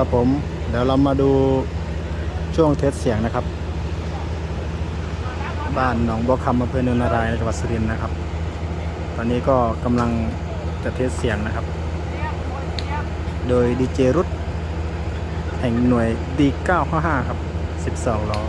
ครับผม เดี๋ยวเรามาดูช่วงเทสเสียงนะครับ บ้านหนองบัวคำอำเภอเนินนารายจังหวัดสุรินทร์นะครับ ตอนนี้ก็กำลังจะเทสเสียงนะครับ โดยดีเจรุตแห่งหน่วย D955 ครับ 12 ล้อ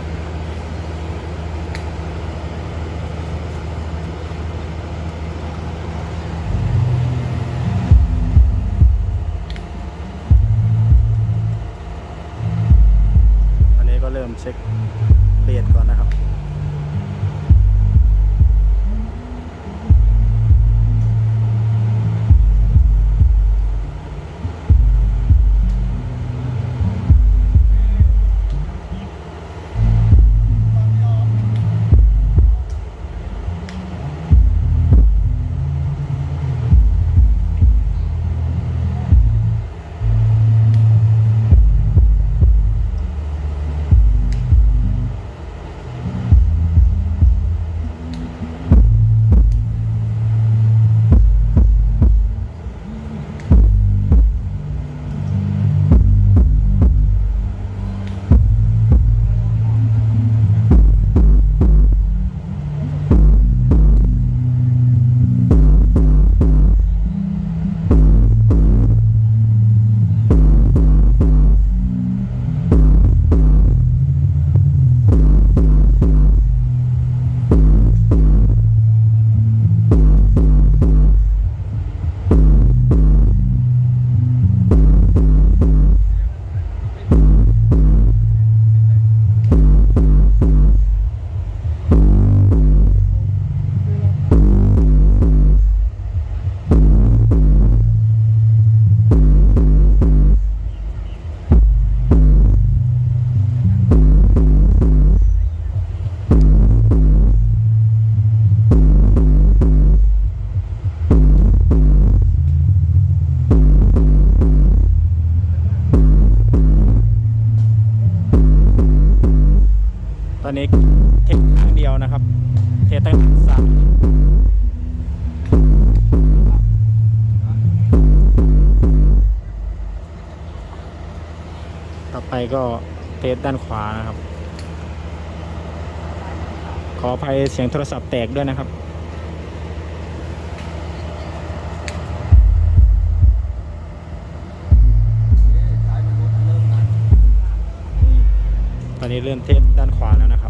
อันนี้ก็เริ่มเช็คเบสก่อนนะครับ อนนี้เทสครั้งเดียวนะครับ เทสตั้งสามต่อไปก็เทสด้านขวานะครับ ขออภัยเสียงโทรศัพท์แตกด้วยนะครับ อนนี้เริ่มเทสด้านขวาแล้วนะครับ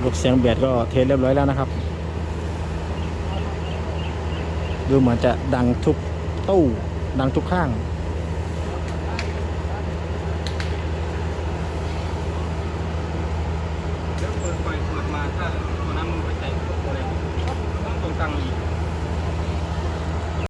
ระบบเสียงเบียดก็เทสเรียบร้อยแล้วนะครับ ดูเหมือนจะดังทุกตู้ดังทุกข้างเปิดไฟเปิดมาถ้าตัวนั้นมันไปแตะอะไรต้องตรงตังอีก